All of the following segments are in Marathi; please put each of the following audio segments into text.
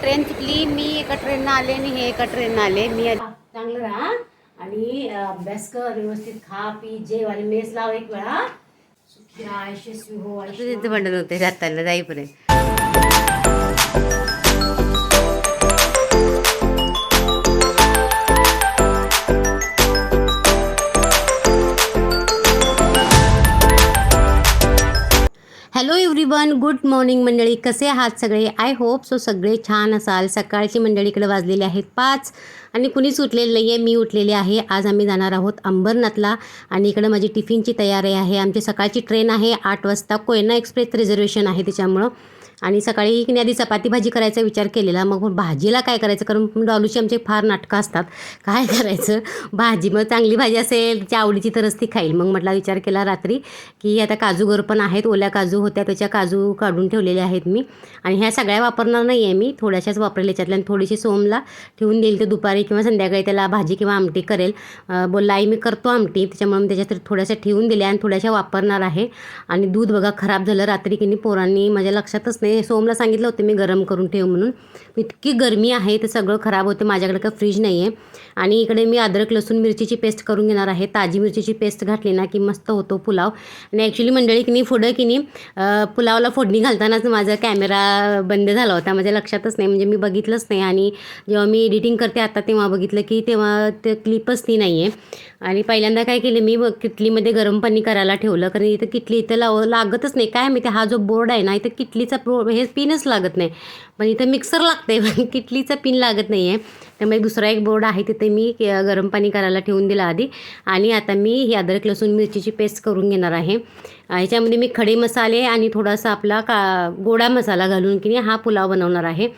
ट्रेन चुकली मी एका ट्रेननं आले आणि हे एका ट्रेननं आले. मी चांगलं राहा आणि अभ्यास कर व्यवस्थित खा पी जेव आणि मेस लाव एक वेळा. सुखी यशस्वी हो आयुष्य त्यांचं भांडण होते जाताना जाईपर्यंत. हॅलो एव्हरीवन गुड मॉर्निंग मंडळी. कसे आहात सगळे? आय होप सो सगळे छान असाल. सकाळची मंडळीकडे वाजलेले आहेत पाच आणि कुणीच उठलेलं नाही आहे मी उठलेली आहे. आज आम्ही जाणार आहोत अंबरनाथला आणि इकडं माझी टिफिनची तयारी आहे. आमची सकाळची ट्रेन आहे आठ वाजता. कोयना एक्सप्रेस रिझर्वेशन आहे त्याच्यामुळं. आणि सकाळी की नाही आधी चपाती भाजी करायचा विचार केलेला. मग भाजीला काय करायचं? कारण डॉलूची आमचे फार नाटकं असतात. काय करायचं? भाजी मग चांगली भाजी असेल तिच्या आवडीची तरच ती खाईल. मग म्हटला विचार केला रात्री की आता काजू घर पण आहेत ओल्या काजू होत्या त्याच्या काजू काढून ठेवलेल्या आहेत मी. आणि ह्या सगळ्या वापरणार नाही आहे मी. थोड्याशाच वापरेल याच्यातल्या आणि थोडीशी सोमला ठेवून देईल ते दुपारी किंवा संध्याकाळी त्याला भाजी किंवा आमटी करेल. बोलला आई मी करतो आमटी. त्याच्यामुळे मी त्याच्यात थोड्याशा ठेवून दिल्या आणि थोड्याशा वापरणार आहे. आणि दूध बघा खराब झालं रात्री की नाही पोरांनी माझ्या लक्षातच नाही सोमला सांगितलं होतं मी गरम करून ठेव म्हणून. इतकी गरमी आहे ते सगळं खराब होते माझ्याकडे काही फ्रीज नाही आहे आणि इकडे मी अद्रक लसूण मिरचीची पेस्ट करून घेणार आहे. ताजी मिरचीची पेस्ट घातली ना की मस्त होतो पुलाव. आणि ॲक्च्युली मंडळी की नाही पुढं की नाही पुलावला फोडणी घालतानाच माझा कॅमेरा बंद झाला होता. माझ्या लक्षातच नाही म्हणजे मी बघितलंच नाही. आणि जेव्हा मी एडिटिंग करते आता तेव्हा बघितलं की तेव्हा ते क्लिपच ती नाही आहे आणि पहिल्यांदा काय केलं मी ब- किटलीमध्ये गरम पाणी करायला ठेवलं. कारण इथं किटली इथं लाव लागतच नाही. काय माहिती हा जो बोर्ड आहे ना इथं किटलीचा प्रो हे पिनच लागत नाही. पण इथं मिक्सर लागते पण किटलीचा पिन लागत नाही आहे त्यामुळे दुसरा एक बोर्ड आहे तिथे मी के- गरम पाणी करायला ठेवून दिला आधी. आणि आता मी ही अद्रक लसूण मिरचीची पेस्ट करून घेणार आहे. याच्यामध्ये ह्याच्यामध्ये मी खडे मसाले आणि थोडासा आपला का गोडा मसाला घालून की नाही हा पुलाव बनवणार आहे.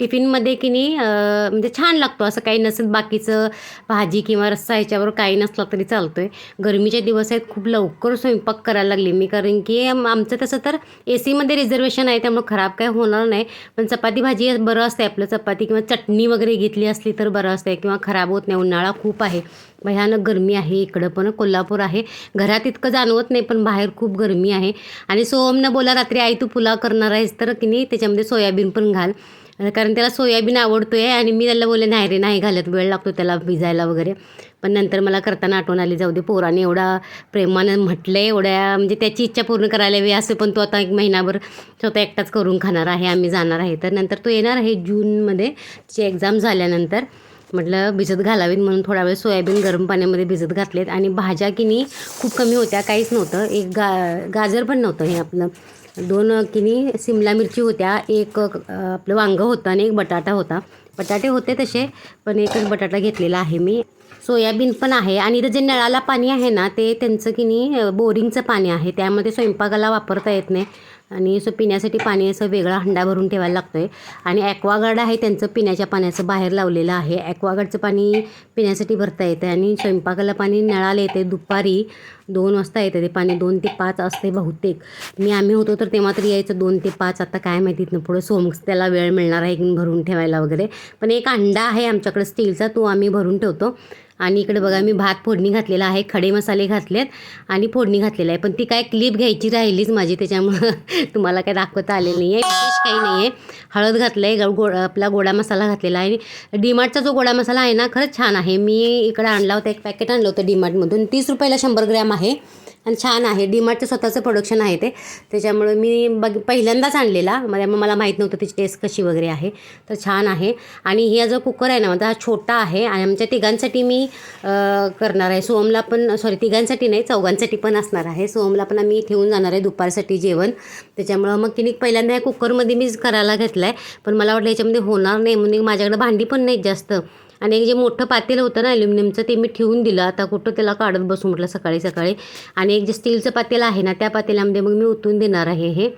टिफिनमध्ये की नाही म्हणजे छान लागतो. असं काही नसेल बाकीचं भाजी किंवा रस्सा ह्याच्यावर काही नसला तरी चालतो आहे गरमीच्या दिवस आहेत खूप लवकर स्वयंपाक करायला लागली मी. कारण की आमचं तसं तर ए सीमध्ये रिझर्वेशन आहे त्यामुळे खराब काय होणार नाही. पण चपाती भाजी बरं असते आपलं चपाती किंवा चटणी वगैरे घेतली असली तर बरं असते किंवा खराब होत नाही. उन्हाळा खूप आहे. भयानक गरमी आहे इकडं पण. कोल्हापूर आहे. घरात इतकं जाणवत नाही पण बाहेर खूप गरमी आहे. आणि सोमनं बोला रात्री आई तू पुलाव करणार आहेस तर की नाही त्याच्यामध्ये सोयाबीन पण घाल. कारण त्याला सोयाबीन आवडतो आहे आणि मी त्याला बोलले नाही रे नाही घालत वेळ लागतो त्याला भिजायला वगैरे. पण नंतर मला करताना आठवण आली जाऊ दे पोराने एवढा प्रेमानं म्हटलं आहे एवढ्या म्हणजे त्याची इच्छा पूर्ण करायला हवी असं पण तो आता एक महिनाभर स्वतः एकटाच करून खाणार आहे आम्ही जाणार आहे. तर नंतर तो येणार आहे जूनमध्ये त्याची एक्झाम झाल्यानंतर. म्हटलं भिजत घालावीत म्हणून थोडा वेळ सोयाबीन गरम पाण्यामध्ये भिजत घातलेत आणि भाज्या किनी खूप कमी होत्या काहीच नव्हतं. एक गा गाजर पण नव्हतं हे आपलं. दोन किनी सिमला मिरची होत्या एक आपलं वांगं होतं आणि एक बटाटा होता. बटाटे होते तसे पण एकच बटाटा घेतलेला आहे मी. सोयाबीन पण आहे आणि इथं जे नळाला पाणी आहे ना ते त्यांचं की नाही बोरिंगचं पाणी आहे. त्यामध्ये स्वयंपाकाला वापरता येत नाही. आणि असं पिण्यासाठी पाणी असं वेगळा हंडा भरून ठेवायला लागतो आहे आणि ॲक्वागार्ड आहे त्यांचं पिण्याच्या पाण्याचं बाहेर लावलेलं आहे. ॲक्वागार्डचं पाणी पिण्यासाठी भरता येतं आणि स्वयंपाकाला पाणी नळाला येते दुपारी दोन वाजता येतं ते पाणी दोन ते पाच असते बहुतेक. मी आम्ही होतो तर तेव्हा तरी यायचं दोन ते पाच. आता काय माहिती ना पुढं सोम त्याला वेळ मिळणार आहे भरून ठेवायला वगैरे. पण एक अंडा आहे आमच्याकडे स्टीलचा तो आम्ही भरून ठेवतो. आणि इकडे बघा मी भात फोडणी घातलेला आहे खडे मसाले घातलेत आणि फोडणी घातलेलं आहे. पण ती काय क्लिप घ्यायची राहिलीच माझी त्याच्यामुळं तुम्हाला काय दाखवता आलेलं नाही आहे विशेष काही नाही आहे हळद घातलं आहे गो आपला गोडा मसाला घातलेला आहे. आणि डीमार्टचा जो गोडा मसाला आहे ना खरंच छान आहे. मी इकडे आणला होता एक पॅकेट आणलं होतं डीमार्टमधून. तीस रुपयाला शंभर ग्रॅम आहे. आणि छान आहे. डीमार्टचं स्वतःचं प्रोडक्शन आहे ते. त्याच्यामुळे मी बघ पहिल्यांदाच आणलेला. म्हणजे मला मला माहीत नव्हतं त्याची टेस्ट कशी वगैरे आहे. तर छान आहे. आणि हा जो कुकर आहे ना माझा हा छोटा आहे आणि आमच्या तिघांसाठी मी करणार आहे. सोमला पण सॉरी तिघांसाठी नाही चौघांसाठी पण असणार आहे. सोमला पण आम्ही ठेवून जाणार आहे दुपारसाठी जेवण. त्याच्यामुळं मग तिने पहिल्यांदा या कुकरमध्ये मीच करायला घेतलं आहे पण मला वाटलं याच्यामध्ये होणार नाही. म्हणून माझ्याकडे भांडी पण नाहीत जास्त. आणि एक जे मोठं पातेलं होतं ना ॲल्युमिनियमचं ते मी ठेवून दिलं. आता कुठं त्याला काढत बसू म्हटलं सकाळी सकाळी. आणि एक जे स्टीलचं पातेलं आहे ना त्या पातेल्यामध्ये मग मी ओतून देणार आहे हे.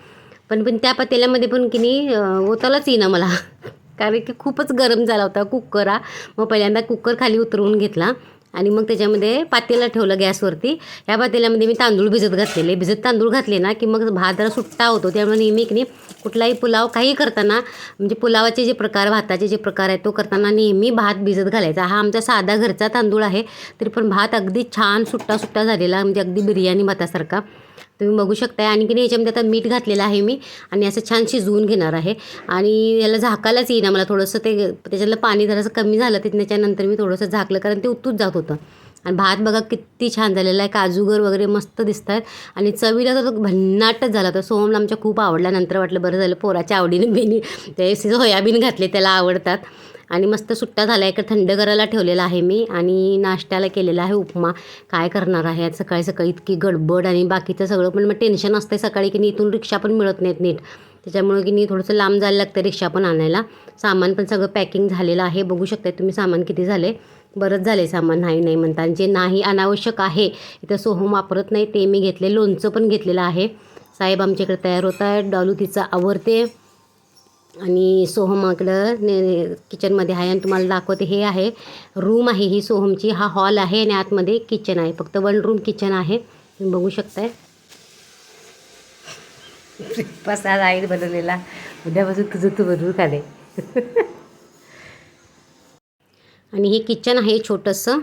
पण पण त्या पातेल्यामध्ये पण की नाही ओतालाच येईना मला. कारण की खूपच गरम झाला होता कुकर हा. मग पहिल्यांदा कुकर खाली उतरवून घेतला. आणि मग त्याच्यामध्ये पातेला ठेवलं गॅसवरती. या पातेल्यामध्ये मी तांदूळ भिजत घातलेले. भिजत तांदूळ घातले ना की मग भात जरा सुट्टा होतो. त्यामुळे नेहमी की नाही कुठलाही पुलाव काही करताना म्हणजे पुलावाचे जे प्रकार भाताचे जे प्रकार आहेत तो करताना नेहमी भात भिजत घालायचा. हा आमचा साधा घरचा तांदूळ आहे. तरी पण भात अगदी छान सुट्टा सुट्टा झालेला म्हणजे अगदी बिर्याणी भातासारखा. तुम्ही बघू शकताय. आणि की नाही याच्यामध्ये आता मीठ घातलेलं आहे मी. आणि असं छान शिजवून घेणार आहे. आणि याला झाकायलाच येईना मला थोडंसं ते त्याच्यातलं पाणी जरासं कमी झालं ते त्याच्यानंतर मी थोडंसं झाकलं कारण ते उतूच जात होतं. आणि भात बघा किती छान झालेला आहे. काजूगर वगैरे मस्त दिसत आहेत आणि चवीला तर भन्नाटच झाला. तर सोहमला आमच्या खूप आवडला. नंतर वाटलं बरं झालं पोराच्या आवडीने बेनी ते सोयाबीन घातले त्याला आवडतात. आणि मस्त सुट्टा झाला आहे थंड करायला ठेवलेला आहे मी आणि नाश्त्याला केलेला आहे उपमा. काय करणार आहे आज? सकाळी सकाळी इतकी गडबड आणि बाकीचं सगळं पण मग टेन्शन असतं सकाळी की नाही इथून रिक्षा पण मिळत नाहीत नीट. त्याच्यामुळे की नी थोडंसं लांब जायला लागतं रिक्षा पण आणायला. सामान पण सगळं पॅकिंग झालेलं आहे. बघू शकता तुम्ही सामान किती झाले बरंच झाले सामान नाही नाही म्हणता. आणि जे नाही अनावश्यक आहे इथं सोहम वापरत नाही ते मी घेतले लोणचं पण घेतलेलं आहे. साहेब आमच्याकडे तयार होत आहे डॉलू तिचं आवडते आणि सोहमाकडं ने किचनमध्ये आहे आणि तुम्हाला दाखवते हे आहे. रूम आहे ही सोहमची. हा हॉल आहे आणि आतमध्ये किचन आहे. फक्त वन रूम किचन आहे. तुम्ही बघू शकताय. ब्रेकफास्ट आज आईने बनवलेला. उद्यापासून तुझं तू बनवून खाले. आणि हे किचन आहे छोटंसं.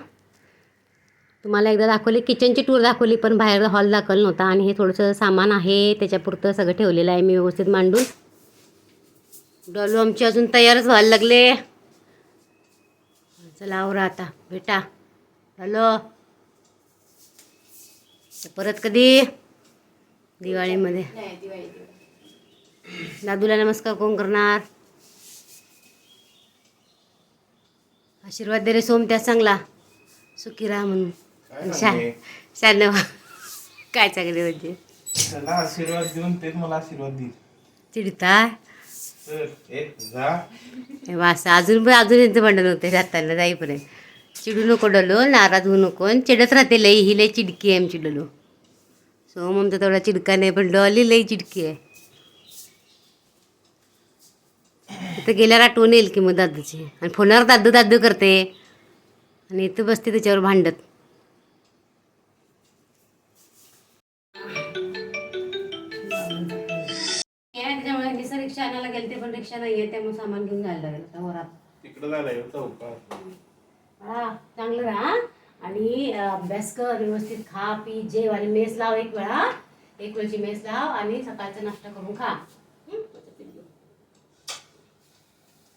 तुम्हाला एकदा दाखवली किचनची टूर दाखवली पण बाहेर हॉल दाखवलं नव्हता. आणि हे थोडंसं सामान आहे त्याच्यापुरतं सगळं ठेवलेलं आहे. मी व्यवस्थित मांडून. डॉलू आमची अजून तयारच व्हायला लागले. चला आवरा आता. भेटा. हॅलो परत कधी? दिवाळीमध्ये. दादूला नमस्कार कोण करणार? आशीर्वाद दे रे सोम त्या चांगला. सुखी राहा म्हणून. शा शानवा काय चांगले म्हणजे आशीर्वाद देऊन तेच मला आशीर्वाद चिडता तर एक अजून पण अजून यांचं भांडण होते जाताना जाईपर्यंत. चिडू नको डलो नाराज होऊ नको. आणि चिडत राहते लई ही लई चिडकी आहे आमची डलो. सोम आमचा तेवढा चिडका नाही पण डॉली लई चिडकी आहे. तिथं गेल्यावर आठवण येईल की मग दादूची. आणि फोनवर दादू दादू करते. आणि इथं बसते त्याच्यावर भांडत. गेले ते पण रिक्षा नाही आहे त्यामुळे सामान घेऊन जायला लागेल आता वरात. तिकडं चौका हा चांगलं राहा आणि अं, अभ्यास कर व्यवस्थित खा पी जेव आणि मेस लाव एक वेळा. एक वेळची मेस लाव आणि सकाळचा नाश्ता करून खा. हं?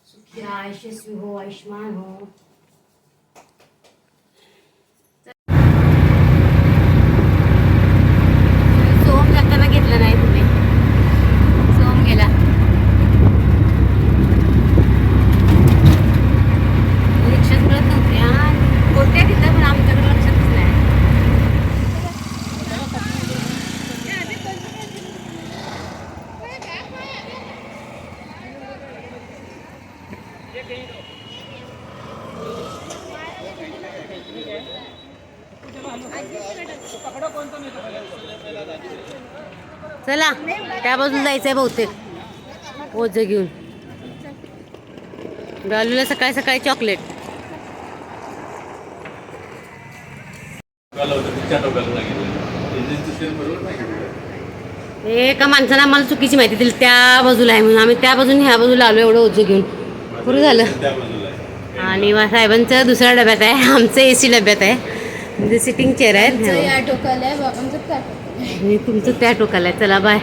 सुखी राहा यशस्वी हो आयुष्मान हो सोम जाताना घेतलं नाही तुम्ही सोम गेला रिक्षाच मिळत नव्हते हा होत्या तिथं पण आमच्याकडे लक्षातच नाही चला त्या बाजूला जायचं आहे बहुतेक. ओझं घेऊन. गालूला सकाळी सकाळी चॉकलेट एका माणसानं आम्हाला चुकीची माहिती दिली त्या बाजूला आहे म्हणून. आम्ही त्या बाजूने ह्या बाजूला आलो एवढं ओझं घेऊन. पुरं झालं. आणि साहेबांचं दुसऱ्या डब्यात आहे आमचं ए सी डब्यात आहे. म्हणजे सिटिंग चेअर आहे आहे. आणि तुमचं त्या टोकाला आहे. चला बाय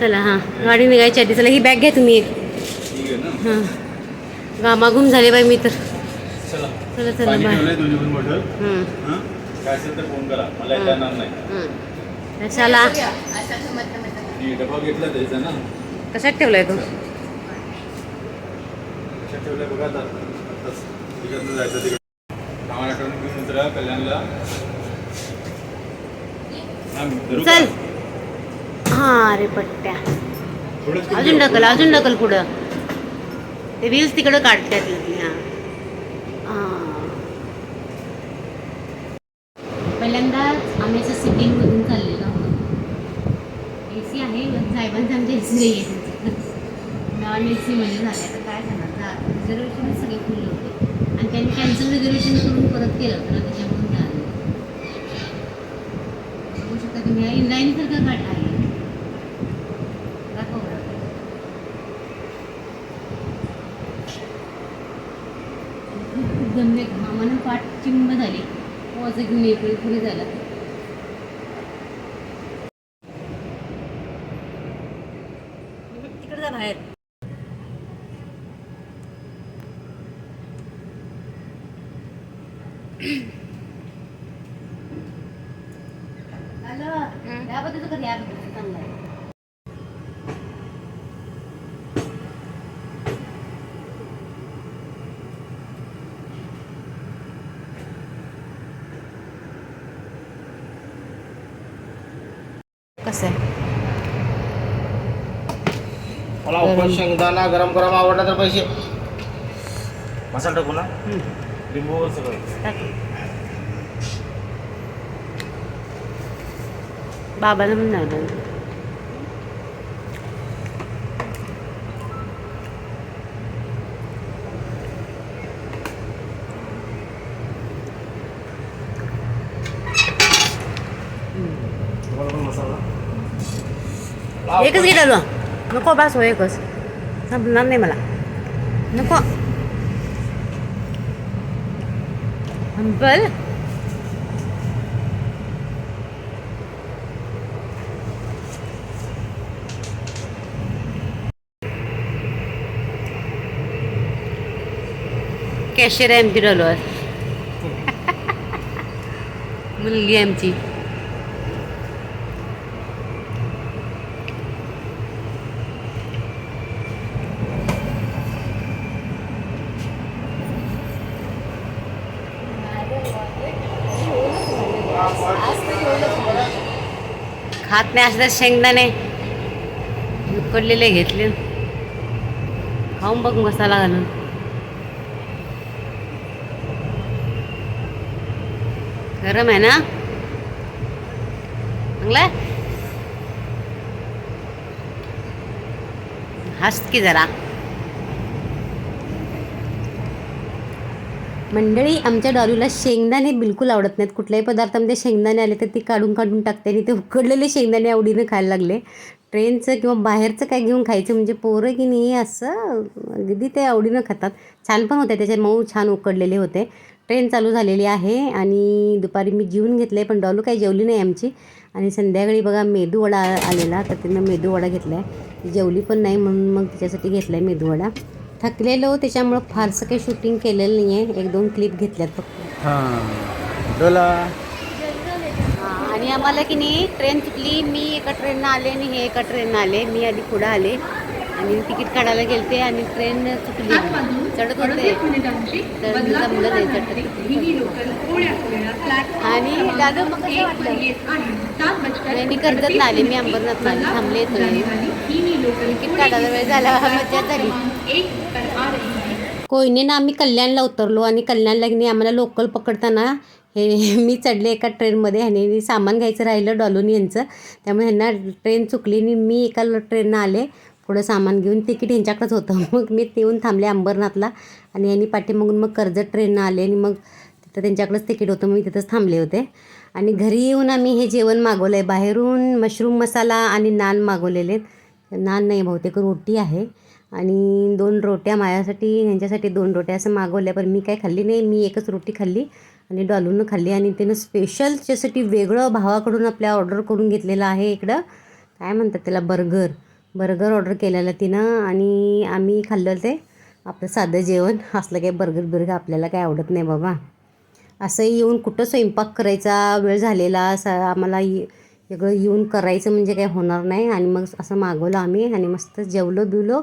चला हां. गाडी निघायची आधी चला ही बॅग घ्या तुम्ही एक. हां. गामागुम झाले बाई मी तर. चला. चला बाय हं, हं? हं. कशात ठेवलाय तू? कशात ठेवलंय बघा उतरा कल्याणला हा? चल. हां अरे पट्ट्या. अजून. ढकल अजून ढकल पुढं. ते व्हील्स तिकडं काढतात पहिल्यांदाच आम्ही असं सिटिंगमधून चाललेलो आहोत. ए सी आहे साहेबांचं आमच्या ए सी नाही आहे नॉन ए सीमध्ये झालं आहे तर काय सांगणार रिझर्वेशन सगळे फुल होते. आणि त्यांनी कॅन्सल रिझर्वेशन करून परत केलं मला त्याच्यामधून त्याच्यामुळे झालं बघू शकता तुम्ही इनलाईनसारखं घाट आहे? दाखव बरं. खूप जमले घामानं पाठ चिंब झाली हो, ओझं घेऊन येतो पुढे झाला या पद्धतीचं कर, या पद्धतीचं चांगलं आहे. आहे मला उकळ शेंगदाणा गरम गरम आवडला तर पैसे. मसाला टाकू ना? लिंबू सगळं. बाबाला पण नाही एकच घे डालू नको बस हो एकच संपणार नाही मला नको संपल कॅशियर आहे आमची डॉलर मुलगी आहे आमची खात नाही असं शेंगदाणे. उकडलेले घेतले. खाऊन बघ मसाला घालून. गरम आहे ना? चांगला आहे? की जरा. मंडळी आमच्या डॉलूला शेंगदाणे बिलकुल आवडत नाहीत. कुठल्याही पदार्थामध्ये शेंगदाणे आले तर ती काढून काढून टाकते आणि ते उकडलेले शेंगदाणे आवडीनं खायला लागले. ट्रेनचं किंवा बाहेरचं काय घेऊन खायचं म्हणजे पोरं की नाही असं अगदी ते आवडीनं खातात. छान पण होते त्याचे मऊ छान उकडलेले होते. ट्रेन चालू झालेली आहे आणि दुपारी मी जेवून घेतले पण डॉलू काही जेवली नाही आमची. आणि संध्याकाळी बघा मेदूवडा आलेला तर तिनं मेदूवडा घेतला आहे जेवली पण नाही म्हणून मग तिच्यासाठी घेतला आहे मेदूवडा थकलेलो त्याच्यामुळं फारसं काही शूटिंग केलेलं नाही आहे एक दोन क्लिप घेतल्यात फक्त. हां. डोला. हां, आणि आम्हाला की नाही ट्रेन चुकली मी एका ट्रेननं आले आणि हे एका ट्रेननं आले मी आधी पुढं आले. आणि तिकीट काढायला गेलते आणि ट्रेन चुकली. चढत होते. तर जमलं नाही चढत. आणि दादा मग कसं वाटलं? आणि मी कर्जतला आले. मी अंबरनाथला आले. थांबले येतो तिकीट काढायला वेळ झाला. मजा झाली कोयनेनं आम्ही कल्याणला उतरलो आणि कल्याणला की नाही आम्हाला लोकल पकडताना हे मी चढले एका ट्रेनमध्ये आणि सामान घ्यायचं राहिलं डॉलोनी यांचं. त्यामुळे ह्यांना ट्रेन चुकली आणि मी एका ट्रेननं आले. पुढं सामान घेऊन तिकीट यांच्याकडंच होतं. मग मी ते येऊन थांबले अंबरनाथला आणि यांनी पाठीमागून मग कर्जत ट्रेननं आले आणि मग तिथं त्यांच्याकडंच तिकीट होतं. मी तिथंच थांबले होते. आणि घरी येऊन आम्ही हे जेवण मागवलं आहे बाहेरून मशरूम मसाला आणि नान मागवलेले आहेत. नान नाही बहुतेक रोटी आहे. आणि दोन रोट्या माझ्यासाठी ह्यांच्यासाठी दोन रोट्या असं मागवल्या पण मी काय खाल्ली नाही. मी एकच रोटी खाल्ली आणि डॉलूनं खाल्ली आणि त्यानं स्पेशल त्याच्यासाठी वेगळं भावाकडून आपल्या ऑर्डर करून घेतलेलं आहे इकडं. काय म्हणतात त्याला? बर्गर बर्गर ऑर्डर केलेला तिनं आणि आम्ही खाल्लं ते आपलं साधं जेवण. असलं काही बर्गर बिर्गर आपल्याला काही आवडत नाही बाबा. असंही येऊन कुठं स्वयंपाक करायचा वेळ झालेला असा आम्हाला सगळं येऊन करायचं म्हणजे काही होणार नाही. आणि मग असं मागवलं आम्ही आणि मस्त जेवलो बिवलो.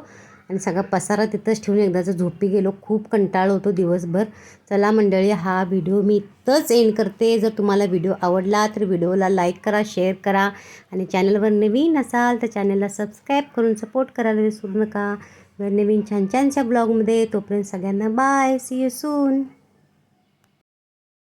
आणि सगळा पसारा तिथंच ठेवून एकदाचं झोपी गेलो. खूप कंटाळ होतो दिवसभर. चला मंडळी हा व्हिडिओ मी इथंच एंड करते. जर तुम्हाला व्हिडिओ आवडला तर व्हिडिओला लाईक करा शेअर करा. आणि चॅनलवर नवीन असाल तर चॅनलला सबस्क्राईब करून सपोर्ट करायला विसरू नका. नवीन छान छानशा ब्लॉगमध्ये तोपर्यंत सगळ्यांना बाय सी यू सून